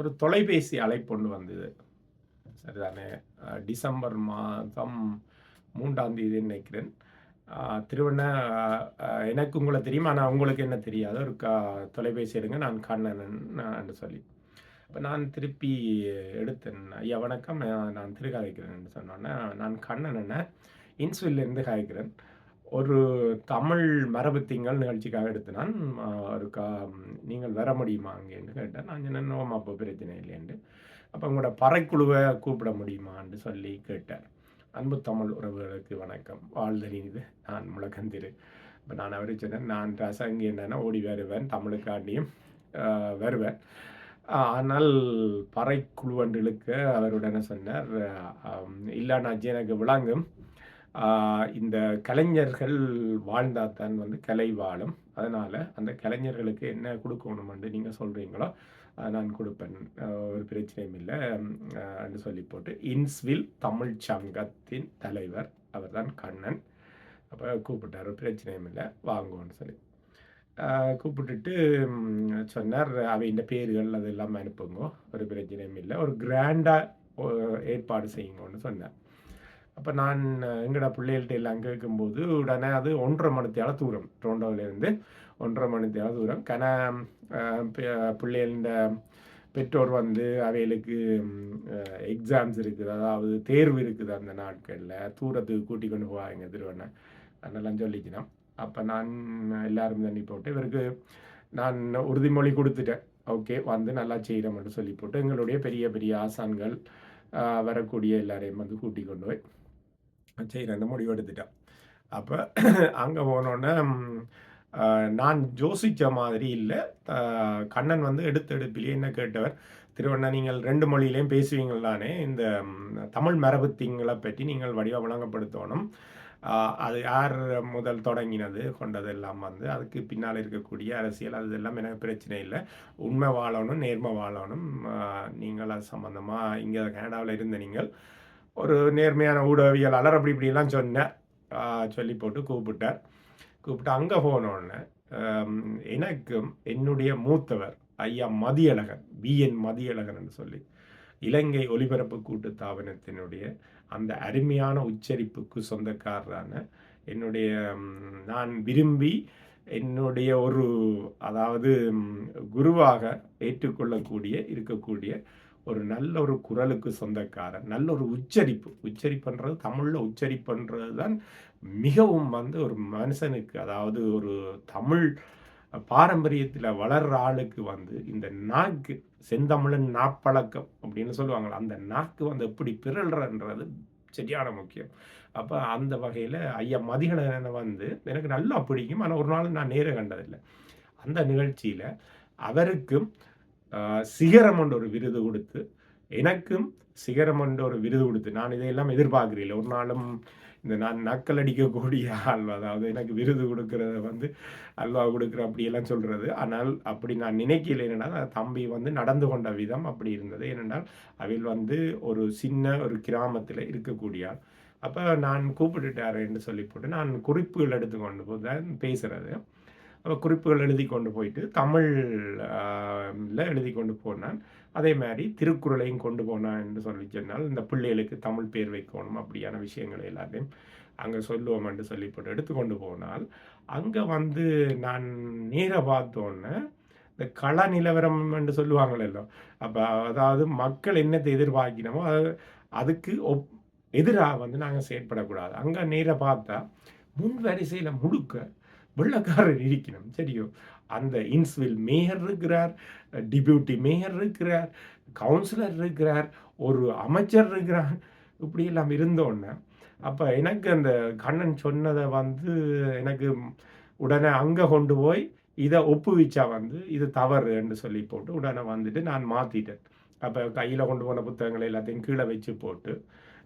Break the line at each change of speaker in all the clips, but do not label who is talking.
ஒரு தொலைபேசி அழைப்பொன்று வந்தது. சரிதானே? டிசம்பர் மாதம் மூன்றாம் தேதி நினைக்கிறேன். திருவண்ண எனக்கு உங்களை தெரியுமா ஆனால் உங்களுக்கு என்ன தெரியாது. ஒரு க தொலைபேசி எடுங்க நான் கண்ணன் சொல்லி. இப்போ நான் திருப்பி எடுத்தேன். ஐயா வணக்கம். நான் திருக்காய்க்கிறேன் சொன்னோன்னே நான் கண்ணன் என்ன காய்க்கிறேன். ஒரு தமிழ் மரபு திங்கள் நிகழ்ச்சிக்காக எடுத்து நான் அஹ், நீங்கள் வர முடியுமா அங்கேன்னு கேட்டேன். நான் என்ன "ஓம், அப்போ பிரச்சனை இல்லைன்ட்டு அப்போ உங்களோட பறைக்குழுவை கூப்பிட முடியுமான்னு சொல்லி கேட்டார். அன்பு தமிழ் உறவுகளுக்கு வணக்கம். வாழ்தறிந்து இது நான் முழக்கந்திரு. இப்போ நான் அவரை சொன்னேன் நான் ரசங்கி என்னன்னா ஓடி வருவேன் தமிழுக்காண்டியும் வருவேன். ஆனால் பறைக்குழுவன்களுக்கு அவருடனே சொன்னார் இல்லைன்னா எனக்கு விளங்கும். இந்த கலைஞர்கள் வாழ்ந்தால் தான் வந்து கலை வாழும். அதனால் அந்த கலைஞர்களுக்கு என்ன கொடுக்கணும்னு நீங்கள் சொல்கிறீங்களோ அதை நான் கொடுப்பேன். ஒரு பிரச்சனையும் இல்லை. என்று சொல்லி போட்டு. இன்ஸ்வில் தமிழ் சங்கத்தின் தலைவர் அவர் தான் கண்ணன். அப்போ கூப்பிட்டார் ஒரு பிரச்சனையும் இல்லை வாங்குவோன்னு சொல்லி. கூப்பிட்டுட்டு சொன்னார் அவையின் பேர்கள் அது எல்லாம் அனுப்புங்க ஒரு பிரச்சனையும் இல்லை. ஒரு கிராண்டாக ஏற்பாடு செய்யுங்கன்னு சொன்னார். அப்போ நான் எங்கடா பிள்ளைகள்கிட்ட எல்லாம் கேட்கும்போது உடனே அது ஒன்றரை மணித்தியால தூரம். டொரண்டோவிலேருந்து ஒன்றரை மணித்தியால தூரம். கன பிள்ளைகள பெற்றோர் வந்து அவைகளுக்கு எக்ஸாம்ஸ் இருக்குது. அதாவது தேர்வு இருக்குது அந்த நாட்களில். தூரத்துக்கு கூட்டி கொண்டு போவாங்க திருவண்ணை. அதெல்லாம் சொல்லிக்கணும். அப்போ நான் எல்லாரும் தண்ணி போட்டு இவருக்கு நான் உறுதிமொழி கொடுத்துட்டேன். ஓகே வந்து நல்லா செய்கிறோம்னு சொல்லி போட்டு எங்களுடைய பெரிய பெரிய ஆசான்கள் வரக்கூடிய எல்லாரையும் வந்து கூட்டி கொண்டு போய் செய்கிறேன்னு முடிவு எடுத்துட்டேன். அப்போ அங்கே போனோன்னே நான் யோசித்த மாதிரி இல்லை. கண்ணன் வந்து எடுத்த எடுப்பிலேயே என்ன கேட்டவர்? திருவண்ணா நீங்கள் ரெண்டு மொழியிலையும் பேசுவீங்களானே இந்த தமிழ் மரபு திங்களை பற்றி நீங்கள் வடிவ வழங்கப்படுத்தணும் அது யார் முதல் தொடங்கினது கொண்டது எல்லாம் வந்து அதுக்கு பின்னால் இருக்கக்கூடிய அரசியல் அது எல்லாம் எனக்கு பிரச்சனை இல்லை. உண்மை வாழணும் நேர்மை வாழணும். நீங்கள் அது சம்மந்தமாக இங்கே கனடாவில் இருந்த நீங்கள் ஒரு நேர்மையான ஊடகவியலாளர் அப்படி இப்படிலாம் சொன்னேன் சொல்லி போட்டு கூப்பிட்டார். கூப்பிட்டு அங்கே போனோடனே எனக்கும் என்னுடைய மூத்தவர் ஐயா மதியழகன் பிஎன் மதியழகன் சொல்லி இலங்கை ஒலிபரப்பு கூட்டு தாபனத்தினுடைய அந்த அருமையான உச்சரிப்புக்கு சொந்தக்காரரான என்னுடைய நான் விரும்பி என்னுடைய ஒரு அதாவது குருவாக ஏற்றுக்கொள்ளக்கூடிய இருக்கக்கூடிய ஒரு நல்ல ஒரு குரலுக்கு சொந்தக்காரன் நல்ல ஒரு உச்சரிப்பு. உச்சரிப்புன்றது தமிழில் உச்சரிப்புன்றது தான் மிகவும் வந்து ஒரு மனுஷனுக்கு அதாவது ஒரு தமிழ் பாரம்பரியத்தில் வளர்ற ஆளுக்கு வந்து இந்த நாக்கு செந்தமிழன் நாப்பழக்கம் அப்படின்னு சொல்லுவாங்களே அந்த நாக்கு வந்து எப்படி பிறல்றன்றது சரியான முக்கியம். அப்போ அந்த வகையில் ஐயா மதிகணனை வந்து எனக்கு நல்லா பிடிக்கும். ஆனால் ஒரு நாள் நான் நேர கண்டதில்லை. அந்த நிகழ்ச்சியில் அவருக்கும் சிகரம் என்ற ஒரு விருது கொடுத்து எனக்கும் சிகரம் என்ற ஒரு விருது கொடுத்து நான் இதையெல்லாம் எதிர்பார்க்கிறேன் ஒரு நாளும் இந்த நான் நக்கல் அடிக்கக்கூடிய ஆள் அதாவது எனக்கு விருது கொடுக்கறத வந்து அல்வா கொடுக்குற அப்படியெல்லாம் சொல்கிறது ஆனால் அப்படி நான் நினைக்கல. என்னென்னா தம்பி வந்து நடந்து கொண்ட விதம் அப்படி இருந்தது. ஏனென்றால் அவில் வந்து ஒரு சின்ன ஒரு கிராமத்தில் இருக்கக்கூடிய ஆள். அப்போ நான் கூப்பிட்டுட்டாருன்னு சொல்லி போட்டு நான் குறிப்புகள் எடுத்துக்கொண்டு போய் தான் பேசுகிறது குறிப்புகள் எழுதி கொண்டு போயிட்டு தமிழில் எழுதி கொண்டு போனான். அதே மாதிரி திருக்குறளையும் கொண்டு போனான் என்று சொல்லி சொன்னால் இந்த பிள்ளைகளுக்கு தமிழ் பேர் வைக்கணும் அப்படியான விஷயங்களை எல்லாத்தையும் அங்கே சொல்லுவோம் என்று சொல்லி போட்டு எடுத்துக்கொண்டு போனால் அங்கே வந்து நான் நீரை பார்த்தோன்னே இந்த கள நிலவரம் என்று சொல்லுவாங்களோ அப்போ அதாவது மக்கள் என்னத்தை எதிர்பார்க்கணுமோ அது அதுக்கு ஒப் எதிராக வந்து நாங்கள் செயற்படக்கூடாது. அங்கே நேர பார்த்தா முன் வரிசையில் முழுக்க வெள்ளக்காரர் இருக்கணும். சரியோ? அந்த இன்ஸ்வில் மேயர் இருக்கிறார் டிபியூட்டி மேயர் இருக்கிறார் கவுன்சிலர் இருக்கிறார் ஒரு அமைச்சர் இருக்கிறார். இப்படி எல்லாம் இருந்தோன்னே அப்போ எனக்கு அந்த கண்ணன் சொன்னதை வந்து எனக்கு உடனே அங்கே கொண்டு போய் இதை ஒப்புவிச்சா வந்து இது தவறுன்னு சொல்லி போட்டு உடனே வந்துட்டு நான் மாற்றிட்டேன் அப்போ கையில் கொண்டு போன புத்தகங்களை எல்லாத்தையும் கீழே வச்சு போட்டு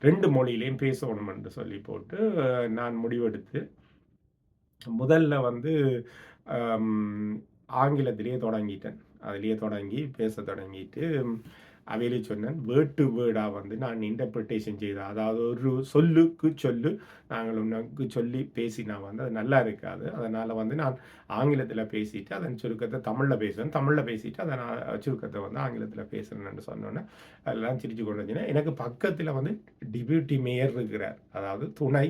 ரெண்டு மொழியிலையும் பேசணும்னு சொல்லி போட்டு நான் முடிவெடுத்து முதல்ல வந்து ஆங்கிலத்திலேயே தொடங்கிட்டேன். அதுலேயே தொடங்கி பேச தொடங்கிட்டு அவையிலே சொன்னேன். வேர்ட் டு வேர்டாக வந்து நான் இன்டர்பிரிட்டேஷன் செய்தேன். அதாவது ஒரு சொல்லுக்கு சொல்லு நாங்கள் உனக்கு சொல்லி பேசினா வந்து அது நல்லா இருக்காது. அதனால் வந்து நான் ஆங்கிலத்தில் பேசிட்டு அதன் சுருக்கத்தை தமிழில் பேசுவேன். தமிழில் பேசிட்டு அதை நான் சுருக்கத்தை வந்து ஆங்கிலத்தில் பேசுகிறேன்னு சொன்னோன்னே அதெல்லாம் சிரிச்சு கொண்டு வந்தீங்கன்னா எனக்கு பக்கத்தில் வந்து டிபியூட்டி மேயர் இருக்கிறார். அதாவது துணை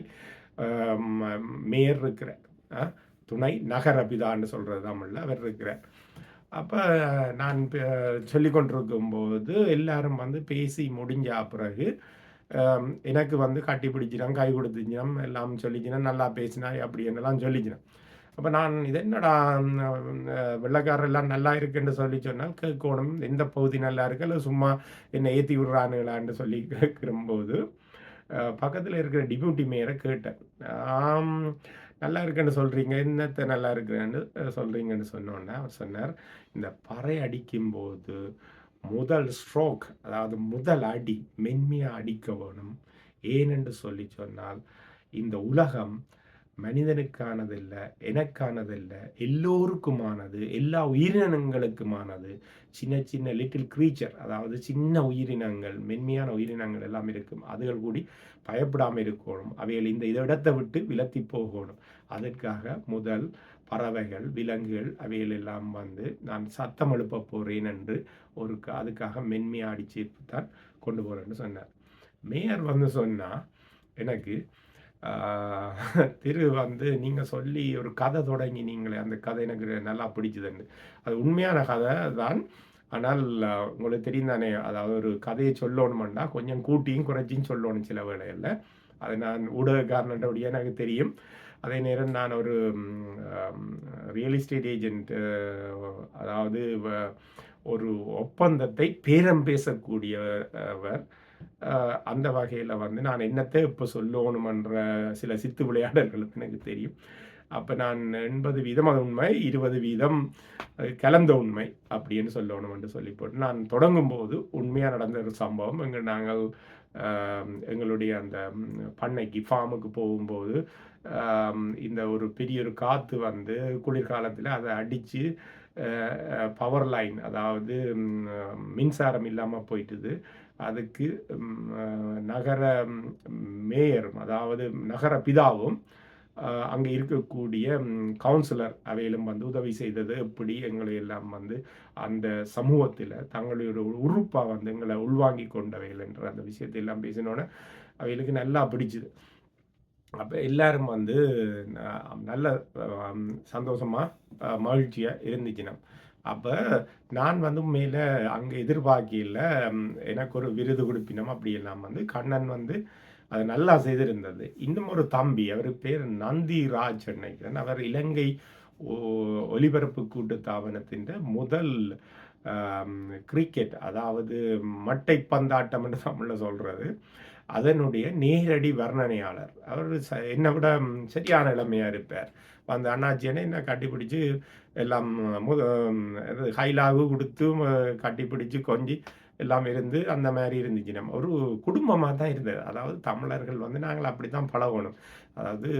மேயர் இருக்கிறார். துணை நகர் அபிதான்னு சொல்கிறது தமிழில் அவர் இருக்கிறார். அப்போ நான் சொல்லி கொண்டிருக்கும்போது எல்லாரும் வந்து பேசி முடிஞ்ச பிறகு எனக்கு வந்து கட்டி பிடிச்சிடும் கை கொடுத்துச்சினம் எல்லாம் சொல்லிச்சினா நல்லா பேசினா அப்படி என்னெல்லாம் சொல்லிச்சினேன் அப்போ நான் இது என்னடா வெள்ளக்காரெல்லாம் நல்லா இருக்குன்னு சொல்லி சொன்னால் கேட்கணும் எந்த பகுதி நல்லா இருக்கு இல்லை சும்மா என்னை ஏற்றி விடுறானுங்களான்னு சொல்லி கேட்கும்போது பக்கத்தில் இருக்கிற டிபியூட்டி மேயரை கேட்டேன். நல்லா இருக்குன்னு சொல்கிறீங்க என்னத்தை நல்லா இருக்குன்னு சொல்கிறீங்கன்னு சொன்னோன்னே அவர் சொன்னார் இந்த பறை அடிக்கும்போது முதல் ஸ்ட்ரோக் அதாவது முதல் அடி மென்மையாக அடிக்க வேணும் ஏனென்று சொல்லி சொன்னால் இந்த உலகம் மனிதனுக்கானதில்லை எனக்கானதில்லை எல்லோருக்குமானது எல்லா உயிரினங்களுக்குமானது சின்ன சின்ன லிட்டில் க்ரீச்சர் அதாவது சின்ன உயிரினங்கள் மென்மையான உயிரினங்கள் எல்லாம் இருக்கும். அதுகள் கூடி பயப்படாமல் இருக்கணும். அவைகள் இந்த இடத்தை விட்டு விலத்தி போகணும். அதற்காக முதல் பறவைகள் விலங்குகள் அவைகள் எல்லாம் வந்து நான் சத்தம் எழுப்ப போகிறேன் என்று ஒரு அதுக்காக மென்மையாக அடிச்சு தான் கொண்டு போகிறேன்னு சொன்னார். மேயர் வந்து சொன்னால் எனக்கு திரு வந்து நீங்கள் சொல்லி ஒரு கதை தொடங்கி நீங்களே அந்த கதை எனக்கு நல்லா பிடிச்சதுண்டு அது உண்மையான கதை தான். ஆனால் உங்களுக்கு தெரியும் தானே அதாவது ஒரு கதையை சொல்லணுமெண்டா கொஞ்சம் கூட்டியும் குறைச்சியும் சொல்லணும் சில வேளையில் அது நான் ஊடகக்காரனுடைய எனக்கு தெரியும். அதே நேரம் நான் ஒரு ரியல் எஸ்டேட் ஏஜென்ட் அதாவது ஒரு ஒப்பந்தத்தை பேரம் பேசக்கூடியவர் அந்த வகையில் வந்து நான் என்னத்தை இப்போ சொல்லணுமன்ற சில சித்து விளையாடல்களுக்கு எனக்கு தெரியும். அப்போ நான் எண்பது வீதம் அது உண்மை. இருபது வீதம் கலந்த உண்மை அப்படின்னு சொல்லணும் என்று சொல்லி போட்டு நான் தொடங்கும் போது உண்மையாக நடந்த ஒரு சம்பவம். எங்கள் நாங்கள் எங்களுடைய அந்த பண்ணைக்கு ஃபார்முக்கு போகும்போது இந்த ஒரு பெரிய ஒரு காற்று வந்து குளிர்காலத்தில் அதை அடித்து பவர் லைன் அதாவது மின்சாரம் இல்லாமல் போயிட்டுது. அதுக்கு நகர மேயர் அதாவது நகர பிதாவும் அங்கே இருக்கக்கூடிய கவுன்சிலர் அவையிலும் வந்து உதவி செய்தது எப்படி எங்களை எல்லாம் வந்து அந்த சமூகத்தில் தங்களுடைய உறுப்பாக வந்து எங்களை உள்வாங்கி கொண்டவைகள் என்ற அந்த விஷயத்தை எல்லாம் பேசினோன்னே அவைகளுக்கு நல்லா பிடிச்சிது. அப்போ எல்லாரும் வந்து நல்ல சந்தோஷமாக மகிழ்ச்சியாக இருந்துச்சுனோம் அப்போ நான் வந்து மேலே அங்கே எதிர்பார்க்கையில் எனக்கு ஒரு விருது கொடுப்பினோம் அப்படியெல்லாம் வந்து கண்ணன் வந்து அது நல்லா செய்திருந்தது. இன்னும் ஒரு தம்பி அவர் பேர் நந்தி ராஜ் நினைக்கிறேன். அவர் இலங்கை ஒலிபரப்பு கூட்டு தாபனத்தின் முதல் கிரிக்கெட் அதாவது மட்டை பந்தாட்டம் என்று தமிழில் சொல்கிறது அதனுடைய நேரடி வர்ணனையாளர். அவர் ச என்னை விட சரியான இளமையாக இருப்பார். அந்த அண்ணாச்சியனை என்ன கட்டிப்பிடிச்சு எல்லாம் முத ஹைலாகு கொடுத்து கட்டிப்பிடிச்சு கொஞ்சி எல்லாம் இருந்து அந்த மாதிரி இருந்துச்சு. நம்ம ஒரு குடும்பமாக தான் இருந்தது. அதாவது தமிழர்கள் வந்து நாங்கள் அப்படி தான் பழகணும். அதாவது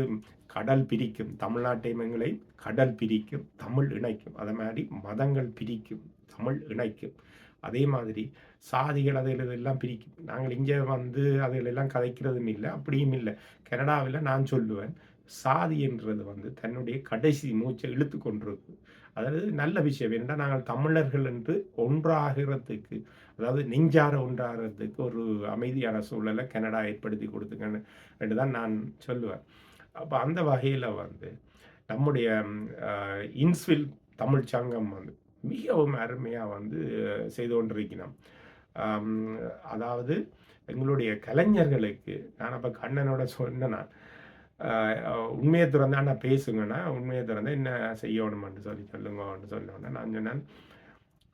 கடல் பிரிக்கும் தமிழ்நாட்டை எங்களை கடல் பிரிக்கும் தமிழ் இணைக்கும். அதை மாதிரி மதங்கள் பிரிக்கும் தமிழ் இணைக்கும். அதே மாதிரி சாதிகள் அதில் இதெல்லாம் பிரிக்கும் நாங்கள் இங்கே வந்து அதிலெல்லாம் கதைக்கிறதும் இல்லை அப்படியும் இல்லை. கனடாவில் நான் சொல்லுவேன் சாதி என்றது வந்து தன்னுடைய கடைசி மூச்சை இழுத்து கொண்டிருக்கு. அதாவது நல்ல விஷயம் என்னென்னா நாங்கள் தமிழர்கள் என்று ஒன்றாகிறதுக்கு அதாவது நெஞ்சார ஒன்றாகிறதுக்கு ஒரு அமைதியான சூழலை கனடா ஏற்படுத்தி கொடுத்துங்கன்னு என்று தான் நான் சொல்லுவேன். அப்போ அந்த வகையில் வந்து நம்முடைய இன்ஸ்வில் தமிழ் சங்கம் வந்து மிகவும் அருமையாக வந்து செய்து கொண்டிருக்கிறோம். அதாவது எங்களுடைய கலைஞர்களுக்கு நான் அப்போ கண்ணனோட சொன்னேன் நான் உண்மையை திறந்தா நான் பேசுங்கன்னா உண்மையை திறந்தா என்ன செய்யணும்னு சொல்லி சொல்லுங்கன்னு சொன்னோன்னே நான் சொன்னேன்.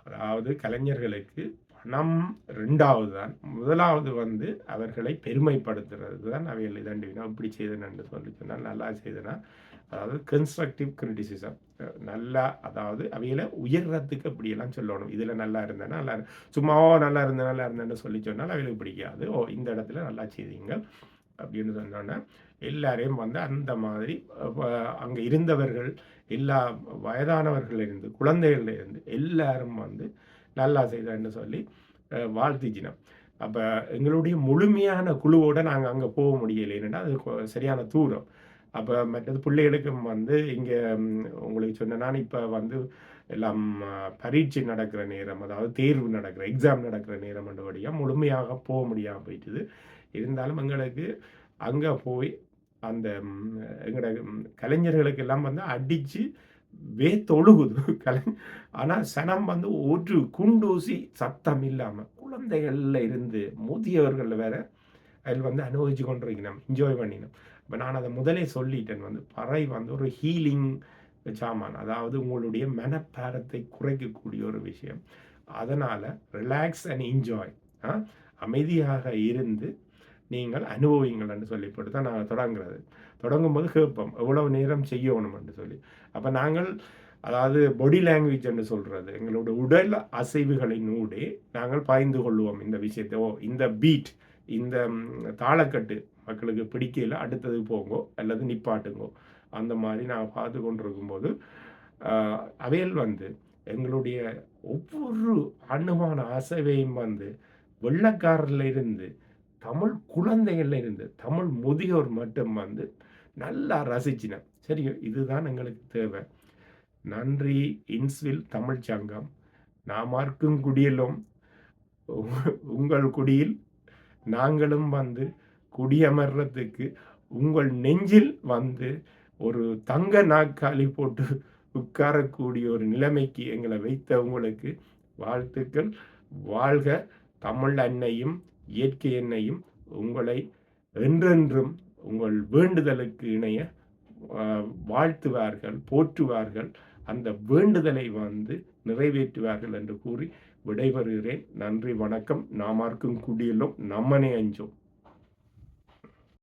அதாவது கலைஞர்களுக்கு பணம் ரெண்டாவது தான். முதலாவது வந்து அவர்களை பெருமைப்படுத்துறது தான் அவைகள். இதண்டு இப்படி செய்தனன்னு சொல்லி சொன்னால் நல்லா செய்தனா? அதாவது கன்ஸ்ட்ரக்டிவ் கிரிட்டிசிசம் நல்லா அதாவது அவைகளை உயர்றதுக்கு அப்படியெல்லாம் சொல்லணும். இதில் நல்லா இருந்தேன்னா நல்லா சும்மாவோ நல்லா இருந்தேன் நல்லா இருந்தேன்னு சொல்லி சொன்னால் அவைகளுக்கு பிடிக்காது ஓ இந்த இடத்துல நல்லா செய்தீங்க அப்படின்னு சொன்னோன்னா எல்லாரையும் வந்து அந்த மாதிரி அங்கே இருந்தவர்கள் எல்லா வயதானவர்களிலிருந்து குழந்தைகள்லேருந்து எல்லாரும் வந்து நல்லா செய்தன்னு சொல்லி அஹ், வாழ்த்துச்சினோம். அப்போ எங்களுடைய முழுமையான குழுவோடு நாங்கள் அங்கே போக முடியலைன்னா அது சரியான தூரம். அப்போ மற்றது பிள்ளைகளுக்கும் வந்து இங்கே உங்களுக்கு சொன்ன நான் இப்போ வந்து எல்லாம் பரீட்சை நடக்கிற நேரம் அதாவது தேர்வு நடக்கிற எக்ஸாம் நடக்கிற நேரம் என்றபடியாக முழுமையாக போக முடியாமல் போயிட்டுது. இருந்தாலும் எங்களுக்கு அங்கே போய் அந்த எங்களோட கலைஞர்களுக்கு எல்லாம் வந்து அடித்து வேத்தொழுகுது கலை ஆனால் சனம் வந்து ஒரு குண்டூசி சத்தம் இல்லாமல் குழந்தைகளில் இருந்து முதியவர்கள் வேற அதில் வந்து அனுபவிச்சு கொண்டிருக்கணும் என்ஜாய் பண்ணினோம் இப்போ நான் அதை முதலே சொல்லிட்டேன். வந்து பறை வந்து ஒரு ஹீலிங் சாமான் அதாவது உங்களுடைய மனப்பாரத்தை குறைக்கக்கூடிய ஒரு விஷயம். அதனால் ரிலாக்ஸ் அண்ட் என்ஜாய் அமைதியாக இருந்து நீங்கள் அனுபவிங்கள்னு சொல்லிப்பட்டு தான் நாங்கள் தொடங்குறது. தொடங்கும்போது கேட்போம் எவ்வளவு நேரம் செய்யணும்? சொல்லி. அப்போ நாங்கள் அதாவது பொடி லாங்குவேஜ் என்று சொல்கிறது எங்களோட உடல் அசைவுகளினூடே நாங்கள் பாய்ந்து கொள்வோம் இந்த விஷயத்தை. ஓ இந்த பீட் இந்த தாளக்கட்டு மக்களுக்கு பிடிக்கல அடுத்தது போங்கோ அல்லது நிப்பாட்டுங்கோ. அந்த மாதிரி நான் பார்த்து கொண்டிருக்கும்போது அவையல் வந்து எங்களுடைய ஒவ்வொரு அணுமான ஆசைவையும் வந்து வெள்ளக்காரில் இருந்து தமிழ் குழந்தைகள்ல இருந்து தமிழ் முதியோர் மட்டும் வந்து நல்லா ரசிச்சினேன். சரி இதுதான் எங்களுக்கு தேவை. நன்றி இன்ஸ்வில் தமிழ் சங்கம். நாமார்க்கும் குடியிலும் உ- உங்கள் குடியில் நாங்களும் வந்து குடியமர்றதுக்கு உங்கள் நெஞ்சில் வந்து ஒரு தங்க நாற்காலி போட்டு உட்காரக்கூடிய ஒரு நிலைமைக்கு எங்களை வைத்த உங்களுக்கு வாழ்த்துக்கள். வாழ்க தமிழ் அன்னையும் இயற்கை எண்ணையும் உங்களை என்றென்றும் உங்கள் வேண்டுதலுக்கு இணைய வாழ்த்துவார்கள் போற்றுவார்கள். அந்த வேண்டுதலை வந்து நிறைவேற்றுவார்கள் என்று கூறி விடைபெறுகிறேன். நன்றி வணக்கம். நாமார்க்கும் குடியிலும் நம்மனே அஞ்சோம்.